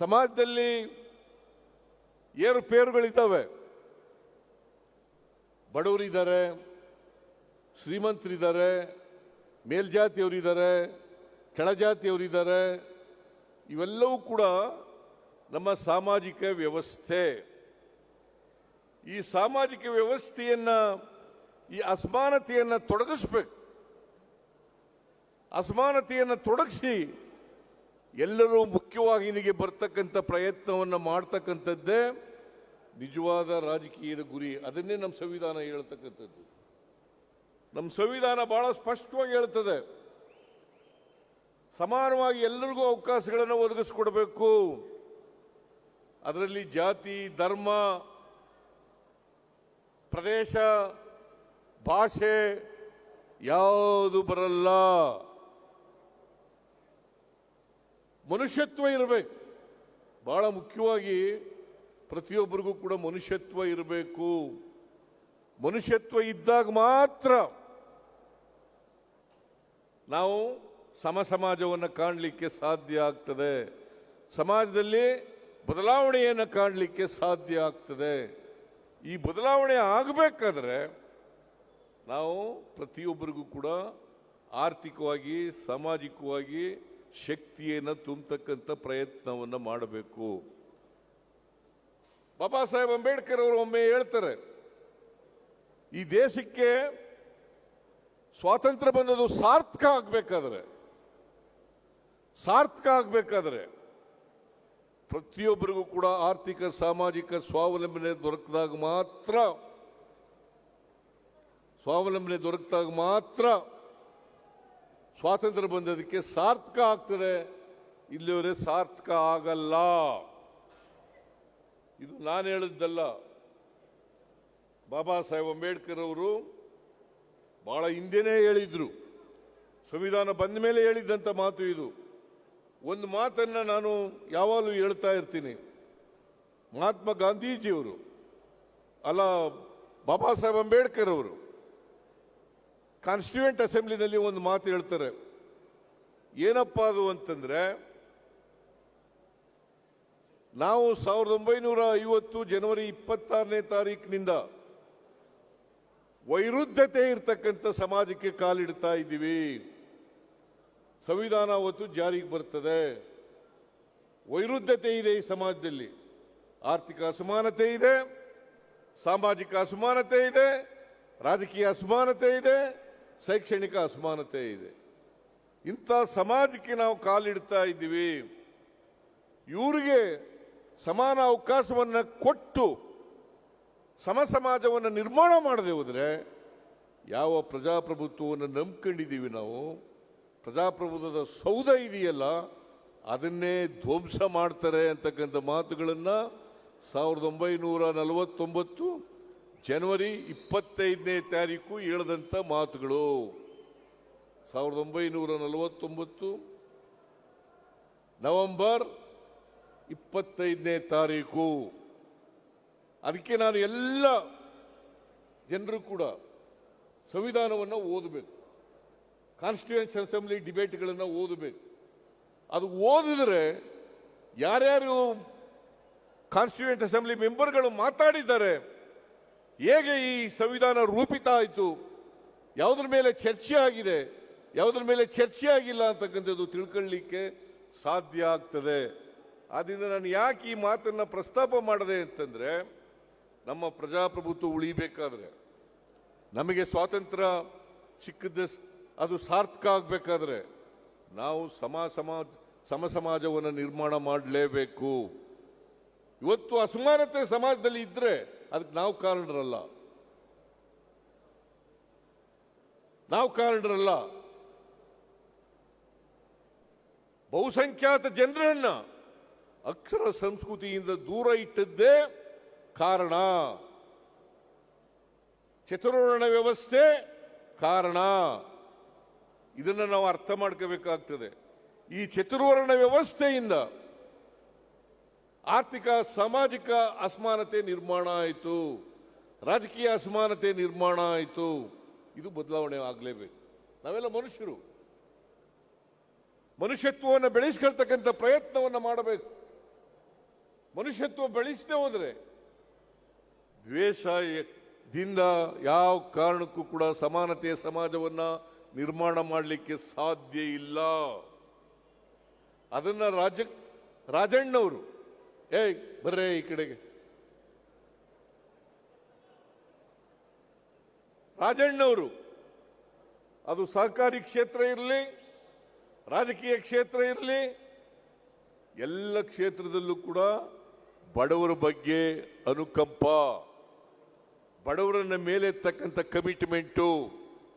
ಸಮಾಜದಲ್ಲಿ ಏರುಪೇರುಗಳಿದ್ದಾವೆ. ಬಡವರಿದ್ದಾರೆ, ಶ್ರೀಮಂತರಿದ್ದಾರೆ, ಮೇಲ್ಜಾತಿಯವರಿದ್ದಾರೆ, ಕೆಳಜಾತಿಯವರಿದ್ದಾರೆ. ಇವೆಲ್ಲವೂ ಕೂಡ ನಮ್ಮ ಸಾಮಾಜಿಕ ವ್ಯವಸ್ಥೆ. ಈ ಸಾಮಾಜಿಕ ವ್ಯವಸ್ಥೆಯನ್ನ, ಈ ಅಸಮಾನತೆಯನ್ನು ತೊಡಗಿಸ್ಬೇಕು. ಅಸಮಾನತೆಯನ್ನು ತೊಡಗಿಸಿ ಎಲ್ಲರೂ ಮುಖ್ಯವಾಹಿನಿಗೆ ಬರ್ತಕ್ಕಂಥ ಪ್ರಯತ್ನವನ್ನು ಮಾಡ್ತಕ್ಕಂಥದ್ದೇ ನಿಜವಾದ ರಾಜಕೀಯದ ಗುರಿ. ಅದನ್ನೇ ನಮ್ಮ ಸಂವಿಧಾನ ಹೇಳ್ತಕ್ಕಂಥದ್ದು. ನಮ್ಮ ಸಂವಿಧಾನ ಬಹಳ ಸ್ಪಷ್ಟವಾಗಿ ಹೇಳ್ತದೆ. ಸಮಾನವಾಗಿ ಎಲ್ಲರಿಗೂ ಅವಕಾಶಗಳನ್ನು ಒದಗಿಸ್ಕೊಡ್ಬೇಕು. ಅದರಲ್ಲಿ ಜಾತಿ, ಧರ್ಮ, ಪ್ರದೇಶ, ಭಾಷೆ ಯಾವುದು ಬರಲ್ಲ. ಮನುಷ್ಯತ್ವ ಇರಬೇಕು. ಬಹಳ ಮುಖ್ಯವಾಗಿ ಪ್ರತಿಯೊಬ್ಬರಿಗೂ ಕೂಡ ಮನುಷ್ಯತ್ವ ಇರಬೇಕು. ಮನುಷ್ಯತ್ವ ಇದ್ದಾಗ ಮಾತ್ರ ನಾವು ಸಮ ಸಮಾಜವನ್ನು ಕಾಣಲಿಕ್ಕೆ ಸಾಧ್ಯ ಆಗ್ತದೆ. ಸಮಾಜದಲ್ಲಿ ಬದಲಾವಣೆಯನ್ನು ಕಾಣಲಿಕ್ಕೆ ಸಾಧ್ಯ ಆಗ್ತದೆ. ಈ ಬದಲಾವಣೆ ಆಗಬೇಕಾದ್ರೆ ನಾವು ಪ್ರತಿಯೊಬ್ಬರಿಗೂ ಕೂಡ ಆರ್ಥಿಕವಾಗಿ, ಸಾಮಾಜಿಕವಾಗಿ ಶಕ್ತಿಯನ್ನು ತುಂಬತಕ್ಕಂಥ ಪ್ರಯತ್ನವನ್ನು ಮಾಡಬೇಕು. ಬಾಬಾ ಸಾಹೇಬ್ ಅಂಬೇಡ್ಕರ್ ಅವರು ಒಮ್ಮೆ ಹೇಳ್ತಾರೆ, ಈ ದೇಶಕ್ಕೆ ಸ್ವಾತಂತ್ರ್ಯ ಬಂದದ್ದು ಸಾರ್ಥಕ ಆಗಬೇಕಾದ್ರೆ ಸಾರ್ಥಕ ಆಗಬೇಕಾದ್ರೆ ಪ್ರತಿಯೊಬ್ಬರಿಗೂ ಕೂಡ ಆರ್ಥಿಕ, ಸಾಮಾಜಿಕ ಸ್ವಾವಲಂಬನೆ ದೊರಕಿದಾಗ ಮಾತ್ರ, ಸ್ವಾವಲಂಬನೆ ದೊರಕಿದಾಗ ಮಾತ್ರ ಸ್ವಾತಂತ್ರ್ಯ ಬಂದದಕ್ಕೆ ಸಾರ್ಥಕ ಆಗ್ತದೆ. ಇಲ್ಲಿವರೆ ಸಾರ್ಥಕ ಆಗಲ್ಲ. ಇದು ನಾನು ಹೇಳಿದ್ದಲ್ಲ. ಬಾಬಾ ಸಾಹೇಬ್ ಅಂಬೇಡ್ಕರ್ ಅವರು ಬಹಳ ಹಿಂದೆನೇ ಹೇಳಿದ್ರು. ಸಂವಿಧಾನ ಬಂದ ಮೇಲೆ ಹೇಳಿದ್ದಂಥ ಮಾತು ಇದು. ಒಂದು ಮಾತನ್ನ ನಾನು ಯಾವಾಗಲೂ ಹೇಳ್ತಾ ಇರ್ತೀನಿ. ಮಹಾತ್ಮ ಗಾಂಧೀಜಿಯವರು, ಅಲ್ಲ ಬಾಬಾ ಸಾಹೇಬ್ ಅಂಬೇಡ್ಕರ್ ಅವರು ಕಾನ್ಸ್ಟಿಟ್ಯೂಂಟ್ ಅಸೆಂಬ್ಲಿನಲ್ಲಿ ಒಂದು ಮಾತು ಹೇಳ್ತಾರೆ. ಏನಪ್ಪ ಅದು ಅಂತಂದರೆ, ನಾವು ಸಾವಿರದ ಒಂಬೈನೂರ ಐವತ್ತು ಜನವರಿ ಇಪ್ಪತ್ತಾರನೇ ತಾರೀಕಿನಿಂದ ವೈರುದ್ಧತೆ ಇರತಕ್ಕಂಥ ಸಮಾಜಕ್ಕೆ ಕಾಲಿಡ್ತಾ ಇದ್ದೀವಿ. ಸಂವಿಧಾನ ಅವತ್ತು ಜಾರಿಗೆ ಬರ್ತದೆ. ವೈರುದ್ಧತೆ ಇದೆ ಈ ಸಮಾಜದಲ್ಲಿ. ಆರ್ಥಿಕ ಅಸಮಾನತೆ ಇದೆ, ಸಾಮಾಜಿಕ ಅಸಮಾನತೆ ಇದೆ, ರಾಜಕೀಯ ಅಸಮಾನತೆ ಇದೆ ಶೈಕ್ಷಣಿಕ ಅಸಮಾನತೆ ಇದೆ. ಇಂಥ ಸಮಾಜಕ್ಕೆ ನಾವು ಕಾಲಿಡ್ತಾ ಇದ್ದೀವಿ. ಇವರಿಗೆ ಸಮಾನ ಅವಕಾಶವನ್ನು ಕೊಟ್ಟು ಸಮ ಸಮಾಜವನ್ನು ನಿರ್ಮಾಣ ಮಾಡದೆ ಹೋದರೆ ಯಾವ ಪ್ರಜಾಪ್ರಭುತ್ವವನ್ನು ನಂಬ್ಕೊಂಡಿದ್ದೀವಿ ನಾವು, ಪ್ರಜಾಪ್ರಭುತ್ವದ ಸೌಧ ಇದೆಯಲ್ಲ, ಅದನ್ನೇ ಧ್ವಂಸ ಮಾಡ್ತಾರೆ ಅಂತಕ್ಕಂಥ ಮಾತುಗಳನ್ನು ಸಾವಿರದ ಒಂಬೈನೂರ ನಲವತ್ತೊಂಬತ್ತು ಜನವರಿ ಇಪ್ಪತ್ತೈದನೇ ತಾರೀಕು ಹೇಳಿದಂಥ ಮಾತುಗಳು. ಸಾವಿರದ ಒಂಬೈನೂರ ನಲವತ್ತೊಂಬತ್ತು, ನವೆಂಬರ್ ಇಪ್ಪತ್ತೈದನೇ ತಾರೀಕು. ಅದಕ್ಕೆ ನಾನು ಎಲ್ಲ ಜನರು ಕೂಡ ಸಂವಿಧಾನವನ್ನು ಓದಬೇಕು. ಕಾನ್ಸ್ಟಿಟ್ಯೂಷನ್ ಅಸೆಂಬ್ಲಿ ಡಿಬೇಟ್ಗಳನ್ನು ಓದಬೇಕು. ಅದು ಓದಿದ್ರೆ ಯಾರ್ಯಾರು ಕಾನ್ಸ್ಟಿಟ್ಯೂಂಟ್ ಅಸೆಂಬ್ಲಿ ಮೆಂಬರ್ಗಳು ಮಾತಾಡಿದ್ದಾರೆ ಹೇಗೆ ಈ ಸಂವಿಧಾನ ರೂಪಿತ ಆಯಿತು? ಯಾವುದ್ರ ಮೇಲೆ ಚರ್ಚೆ ಆಗಿದೆ? ಯಾವುದ್ರ ಮೇಲೆ ಚರ್ಚೆ ಆಗಿಲ್ಲ ಅಂತಕ್ಕಂಥದ್ದು ತಿಳ್ಕೊಳ್ಳಿಕ್ಕೆ ಸಾಧ್ಯ ಆಗ್ತದೆ. ಆದ್ದರಿಂದ ನಾನು ಯಾಕೆ ಈ ಮಾತನ್ನು ಪ್ರಸ್ತಾಪ ಮಾಡದೆ ಅಂತಂದರೆ, ನಮ್ಮ ಪ್ರಜಾಪ್ರಭುತ್ವ ಉಳಿಬೇಕಾದ್ರೆ, ನಮಗೆ ಸ್ವಾತಂತ್ರ್ಯ ಸಿಕ್ಕಿದ್ದ ಅದು ಸಾರ್ಥಕ ಆಗಬೇಕಾದ್ರೆ, ನಾವು ಸಮ ಸಮಾಜ, ಸಮ ಸಮಾಜವನ್ನು ನಿರ್ಮಾಣ ಮಾಡಲೇಬೇಕು. ಇವತ್ತು ಅಸಮಾನತೆ ಸಮಾಜದಲ್ಲಿ ಇದ್ರೆ ಅದಕ್ಕೆ ನಾವು ಕಾರಣರಲ್ಲ. ನಾವು ಕಾರಣರಲ್ಲ. ಬಹುಸಂಖ್ಯಾತ ಜನರನ್ನ ಅಕ್ಷರ ಸಂಸ್ಕೃತಿಯಿಂದ ದೂರ ಇಟ್ಟದ್ದೇ ಕಾರಣ. ಚತುರ್ವರ್ಣ ವ್ಯವಸ್ಥೆ ಕಾರಣ. ಇದನ್ನು ನಾವು ಅರ್ಥ ಮಾಡ್ಕೋಬೇಕಾಗ್ತದೆ. ಈ ಚತುರ್ವರ್ಣ ವ್ಯವಸ್ಥೆಯಿಂದ ಆರ್ಥಿಕ, ಸಾಮಾಜಿಕ ಅಸಮಾನತೆ ನಿರ್ಮಾಣ ಆಯಿತು. ರಾಜಕೀಯ ಅಸಮಾನತೆ ನಿರ್ಮಾಣ ಆಯಿತು. ಇದು ಬದಲಾವಣೆ ಆಗಲೇಬೇಕು. ನಾವೆಲ್ಲ ಮನುಷ್ಯರು. ಮನುಷ್ಯತ್ವವನ್ನು ಬೆಳೆಸ್ಕೊಳ್ತಕ್ಕಂಥ ಪ್ರಯತ್ನವನ್ನು ಮಾಡಬೇಕು. ಮನುಷ್ಯತ್ವ ಬೆಳೆಸದೆ ಹೋದ್ರೆ ದ್ವೇಷದಿಂದ ಯಾವ ಕಾರಣಕ್ಕೂ ಕೂಡ ಸಮಾನತೆಯ ಸಮಾಜವನ್ನ ನಿರ್ಮಾಣ ಮಾಡಲಿಕ್ಕೆ ಸಾಧ್ಯ ಇಲ್ಲ. ಅದನ್ನ ರಾಜ, ರಾಜಣ್ಣವರು ಏಯ್, ಬರ್ರೇ ಈ ಕಡೆಗೆ. ರಾಜಣ್ಣವರು, ಅದು ಸಹಕಾರಿ ಕ್ಷೇತ್ರ ಇರಲಿ, ರಾಜಕೀಯ ಕ್ಷೇತ್ರ ಇರಲಿ, ಎಲ್ಲ ಕ್ಷೇತ್ರದಲ್ಲೂ ಕೂಡ ಬಡವರ ಬಗ್ಗೆ ಅನುಕಂಪ, ಬಡವರನ್ನ ಮೇಲೆ ಮೇಲೆತ್ತಕ್ಕಂಥ ಕಮಿಟ್ಮೆಂಟು